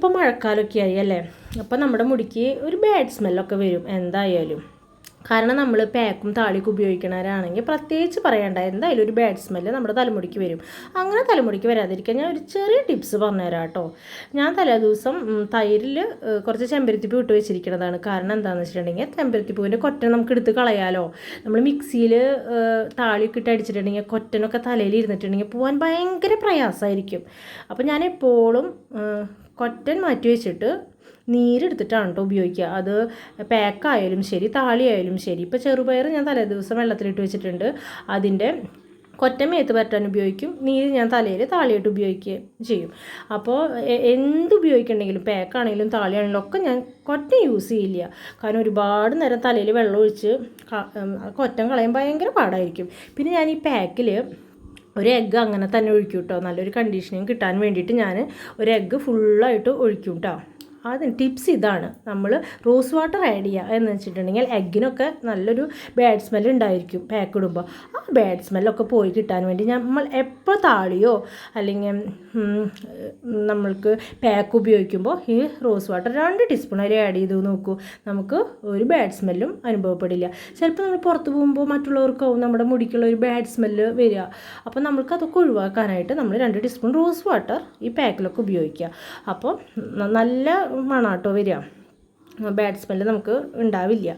ഇപ്പം മഴക്കാലമൊക്കെ ആയി അല്ലേ? അപ്പം നമ്മുടെ മുടിക്ക് ഒരു ബാഡ് സ്മെല്ലൊക്കെ വരും എന്തായാലും. കാരണം നമ്മൾ പാക്കും താളിയൊക്കെ ഉപയോഗിക്കണവരാണെങ്കിൽ പ്രത്യേകിച്ച് പറയേണ്ട എന്തായാലും ഒരു ബാഡ് സ്മെല്ല് നമ്മുടെ തലമുടിക്ക് വരും. അങ്ങനെ തലമുടിക്ക് വരാതിരിക്കാൻ ഞാൻ ഒരു ചെറിയ ടിപ്സ് പറഞ്ഞുതരാം കേട്ടോ. ഞാൻ തലേ ദിവസം തൈരിൽ കുറച്ച് ചെമ്പരത്തിപ്പൂ ഇട്ട് വെച്ചിരിക്കുന്നതാണ് കാരണം എന്താണെന്ന് വെച്ചിട്ടുണ്ടെങ്കിൽ ചെമ്പരത്തിപ്പൂവിന്റെ കൊറ്റ നമുക്ക് എടുത്ത് കളയാലോ. നമ്മൾ മിക്സിയിൽ താളിയൊക്കെ ഇട്ട് അടിച്ചിട്ടുണ്ടെങ്കിൽ കൊറ്റനൊക്കെ തലയിൽ ഇരുന്നിട്ടുണ്ടെങ്കിൽ പോകാൻ ഭയങ്കര പ്രയാസമായിരിക്കും. അപ്പോൾ ഞാൻ എപ്പോഴും കൊറ്റൻ മാറ്റി വെച്ചിട്ട് നീരെടുത്തിട്ടാണ് കേട്ടോ ഉപയോഗിക്കുക. അത് പാക്കായാലും ശരി താളിയായാലും ശരി. ഇപ്പോൾ ചെറുപയർ ഞാൻ തലേ ദിവസം വെള്ളത്തിലിട്ട് വെച്ചിട്ടുണ്ട്. അതിന്റെ കൊറ്റമേത്ത് പറ്റാൻ ഉപയോഗിക്കും. നീര് ഞാൻ തലയിൽ താളിയായിട്ട് ഉപയോഗിക്കുകയും ചെയ്യും. അപ്പോൾ എന്ത് ഉപയോഗിക്കണമെങ്കിലും പാക്കാണെങ്കിലും താളിയാണെങ്കിലും ഒക്കെ ഞാൻ കൊറ്റ യൂസ് ചെയ്യില്ല. കാരണം ഒരുപാട് നേരം തലയിൽ വെള്ളം ഒഴിച്ച് കൊറ്റം കളയാൻ ഭയങ്കര പാടായിരിക്കും. പിന്നെ ഞാൻ ഈ പാക്കിൽ ഒരു എഗ്ഗ് അങ്ങനെ തന്നെ ഒഴിക്കും കേട്ടോ നല്ലൊരു കണ്ടീഷനിങ് കിട്ടാൻ വേണ്ടിയിട്ട് ഞാൻ ഒരു എഗ്ഗ് ഫുള്ളായിട്ട് ഒഴിക്കും കേട്ടോ ആദ്യം ടിപ്സ് ഇതാണ്. നമ്മൾ റോസ് വാട്ടർ ആഡ് ചെയ്യുക എന്ന് വെച്ചിട്ടുണ്ടെങ്കിൽ എഗ്ഗിനൊക്കെ നല്ലൊരു ബാഡ് സ്മെൽ ഉണ്ടായിരിക്കും പാക്ക് ഇടുമ്പോൾ ആ ബാഡ് സ്മെല്ലൊക്കെ പോയി കിട്ടാൻ വേണ്ടി നമ്മൾ എപ്പോൾ താളിയോ അല്ലെങ്കിൽ നമ്മൾക്ക് പാക്ക് ഉപയോഗിക്കുമ്പോൾ ഈ റോസ് വാട്ടർ രണ്ട് ടീസ്പൂൺ അതിൽ ആഡ് ചെയ്ത് നോക്കൂ. നമുക്ക് ഒരു ബാഡ് സ്മെല്ലും അനുഭവപ്പെടില്ല. ചിലപ്പോൾ നമ്മൾ പുറത്ത് പോകുമ്പോൾ മറ്റുള്ളവർക്കാവും നമ്മുടെ മുടിക്കുള്ള ഒരു ബാഡ് സ്മെല്ല് വരിക. അപ്പോൾ നമ്മൾക്ക് അതൊക്കെ ഒഴിവാക്കാനായിട്ട് നമ്മൾ രണ്ട് ടീസ്പൂൺ റോസ് വാട്ടർ ഈ പാക്കിലൊക്കെ ഉപയോഗിക്കുക. അപ്പോൾ ന- മണാട്ടോ വരിക. ബാഡ് സ്മെല്ല് നമുക്ക് ഉണ്ടാവില്ല.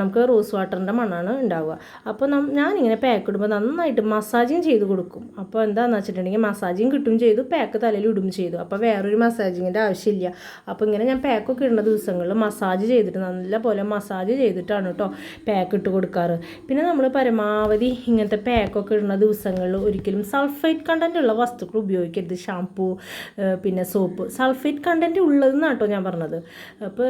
നമുക്ക് റോസ് വാട്ടറിന്റെ മണ്ണാണ് ഉണ്ടാവുക. അപ്പോൾ ഞാനിങ്ങനെ പാക്ക് ഇടുമ്പോൾ നന്നായിട്ട് മസാജിങ് ചെയ്ത് കൊടുക്കും. അപ്പോൾ എന്താണെന്ന് വെച്ചിട്ടുണ്ടെങ്കിൽ മസാജിങ് കിട്ടും ചെയ്തു പാക്ക് തലയിൽ ഇടും ചെയ്തു. അപ്പോൾ വേറൊരു മസാജിങ്ങിന്റെ ആവശ്യമില്ല. അപ്പോൾ ഇങ്ങനെ ഞാൻ പാക്കൊക്കെ ഇടുന്ന ദിവസങ്ങളിൽ മസാജ് ചെയ്തിട്ട് നല്ല പോലെ മസാജ് ചെയ്തിട്ടാണ് കേട്ടോ പാക്ക് ഇട്ട് കൊടുക്കാറ്. പിന്നെ നമ്മൾ പരമാവധി ഇങ്ങനത്തെ പാക്കൊക്കെ ഇടുന്ന ദിവസങ്ങളിൽ ഒരിക്കലും സൾഫൈറ്റ് കണ്ടന്റ് ഉള്ള വസ്തുക്കൾ ഉപയോഗിക്കരുത്. ഷാംപൂ പിന്നെ സോപ്പ് സൾഫൈറ്റ് കണ്ടന്റ് ഉള്ളതെന്നാണ് കേട്ടോ ഞാൻ പറഞ്ഞത്. അപ്പോൾ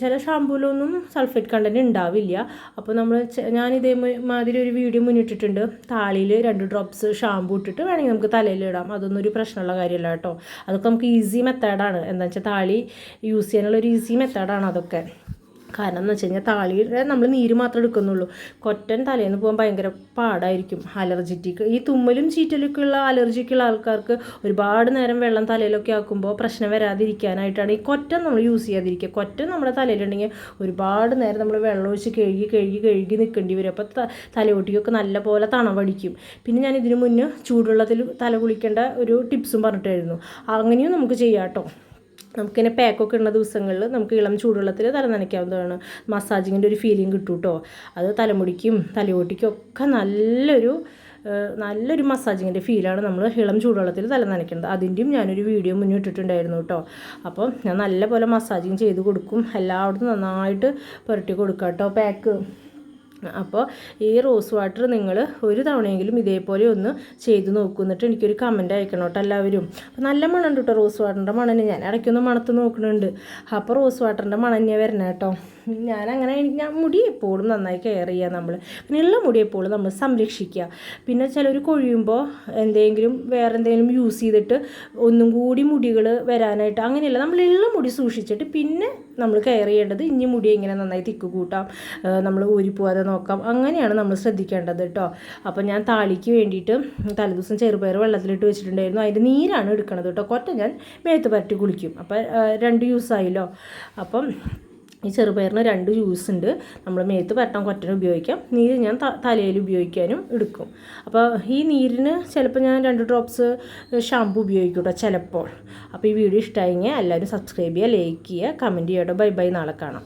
ചില ഷാമ്പൂലൊന്നും സൾഫേറ്റ് കണ്ടന്റ് ഉണ്ടാവില്ല. അപ്പോൾ നമ്മൾ ഞാൻ ഇതേ മാതിരി ഒരു വീഡിയോ മുന്നിട്ടിട്ടുണ്ട്. താളിയിൽ രണ്ട് ഡ്രോപ്സ് ഷാമ്പൂ ഇട്ടിട്ട് വേണമെങ്കിൽ നമുക്ക് തലയിൽ ഇടാം. അതൊന്നും ഒരു പ്രശ്നമുള്ള കാര്യമല്ല കേട്ടോ. അതൊക്കെ നമുക്ക് ഈസി മെത്തേഡാണ് എന്താ വെച്ചാൽ താളി യൂസ് ചെയ്യാനുള്ള ഒരു ഈസി മെത്തേഡാണ് അതൊക്കെ. കാരണം എന്ന് വെച്ച് കഴിഞ്ഞാൽ താളിയുടെ നമ്മൾ നീര് മാത്രം എടുക്കുന്നുള്ളൂ. കൊറ്റൻ തലേന്ന് പോകാൻ ഭയങ്കര പാടായിരിക്കും അലർജിറ്റിക്ക്. ഈ തുമ്മലും ചീറ്റലൊക്കെ ഉള്ള അലർജിക്കുള്ള ആൾക്കാർക്ക് ഒരുപാട് നേരം വെള്ളം തലയിലൊക്കെ ആക്കുമ്പോൾ പ്രശ്നം വരാതിരിക്കാനായിട്ടാണ് ഈ കൊറ്റൻ നമ്മൾ യൂസ് ചെയ്യാതിരിക്കുക. കൊറ്റൻ നമ്മുടെ തലയിലുണ്ടെങ്കിൽ ഒരുപാട് നേരം നമ്മൾ വെള്ളം ഒഴിച്ച് കഴുകി കഴുകി കഴുകി നിൽക്കേണ്ടി വരും. അപ്പോൾ തലയൊട്ടിക്കൊക്കെ നല്ല പോലെ തണവടിക്കും. പിന്നെ ഞാൻ ഇതിനു മുന്നേ ചൂടുവെള്ളത്തിൽ തല കുളിക്കേണ്ട ഒരു ടിപ്സും പറഞ്ഞിട്ടായിരുന്നു. അങ്ങനെയും നമുക്ക് ചെയ്യാം കേട്ടോ. നമുക്കിങ്ങനെ പാക്കൊക്കെ ഉള്ള ദിവസങ്ങളിൽ നമുക്ക് ഇളം ചൂടുവെള്ളത്തിൽ തല നനയ്ക്കാവുന്നതാണ്. മസാജിങ്ങിന്റെ ഒരു ഫീലിംഗ് കിട്ടും കേട്ടോ അത് തലമുടിക്കും തലയോട്ടിക്കും ഒക്കെ നല്ലൊരു നല്ലൊരു മസാജിങ്ങിന്റെ ഫീലാണ് നമ്മൾ ഇളം ചൂടുവെള്ളത്തിൽ തല നനയ്ക്കുന്നത് അതിന്റെയും ഞാനൊരു വീഡിയോ മുന്നേ ഇട്ടിട്ടുണ്ടായിരുന്നു കേട്ടോ അപ്പം ഞാൻ നല്ലപോലെ മസാജിങ് ചെയ്ത് കൊടുക്കും. എല്ലായിടത്തും നന്നായിട്ട് പുരട്ടി കൊടുക്കാം കേട്ടോ പാക്ക് അപ്പോൾ ഈ റോസ് വാട്ടർ നിങ്ങൾ ഒരു തവണയെങ്കിലും ഇതേപോലെ ഒന്ന് ചെയ്ത് നോക്കൂ. എന്നിട്ട് എനിക്കൊരു കമന്റ് അയക്കണം കേട്ടോ എല്ലാവരും. അപ്പോൾ നല്ല മണമുണ്ട് കേട്ടോ റോസ് വാട്ടറിന്റെ മണന്നെ ഞാൻ ഇടയ്ക്കൊന്ന് മണത്ത് നോക്കുന്നുണ്ട് അപ്പോൾ റോസ് വാട്ടറിന്റെ മണം തന്നെയാണ് വരണേ കേട്ടോ. ഞാനങ്ങനെ എനിക്ക് മുടി എപ്പോഴും നന്നായി കെയർ ചെയ്യുക നമ്മൾ പിന്നെ ഉള്ള മുടി എപ്പോഴും നമ്മൾ സംരക്ഷിക്കുക പിന്നെ ചിലർ കൊഴിയുമ്പോൾ എന്തെങ്കിലും വേറെ എന്തെങ്കിലും യൂസ് ചെയ്തിട്ട് ഒന്നും കൂടി മുടികൾ വരാനായിട്ട് അങ്ങനെയല്ല. നമ്മൾ ഉള്ള മുടി സൂക്ഷിച്ചിട്ട് പിന്നെ നമ്മൾ കെയർ ചെയ്യേണ്ടത് ഇനി മുടി എങ്ങനെ നന്നായി തിക്ക് കൂട്ടാം നമ്മൾ ഊരിപ്പോവാതെ നോക്കാം അങ്ങനെയാണ് നമ്മൾ ശ്രദ്ധിക്കേണ്ടത് കേട്ടോ അപ്പോൾ ഞാൻ താളിക്ക് വേണ്ടിയിട്ട് തലേദിവസം ചെറുപയർ വെള്ളത്തിലിട്ട് വെച്ചിട്ടുണ്ടായിരുന്നു. അതിന്റെ നീരാണ് എടുക്കണത് കേട്ടോ കൊറ്റ ഞാൻ മേത്ത് പരട്ടി കുളിക്കും. അപ്പോൾ രണ്ട് യൂസായില്ലോ അപ്പം ഈ ചെറുപയറിന് രണ്ട് ജ്യൂസ് ഉണ്ട്. നമ്മൾ മേത്ത് പരട്ടാൻ കൊറ്റന് ഉപയോഗിക്കാം. നീര് ഞാൻ തലയിൽ ഉപയോഗിക്കാനും എടുക്കും. അപ്പോൾ ഈ നീരിന് ചിലപ്പോൾ ഞാൻ രണ്ട് ഡ്രോപ്സ് ഷാമ്പു ഉപയോഗിക്കും കേട്ടോ ചിലപ്പോൾ. അപ്പോൾ ഈ വീഡിയോ ഇഷ്ടമായെങ്കിൽ എല്ലാവരും സബ്സ്ക്രൈബ് ചെയ്യുക ലൈക്ക് ചെയ്യുക കമന്റ് ചെയ്യുക ബൈ ബൈ നാളെ കാണാം.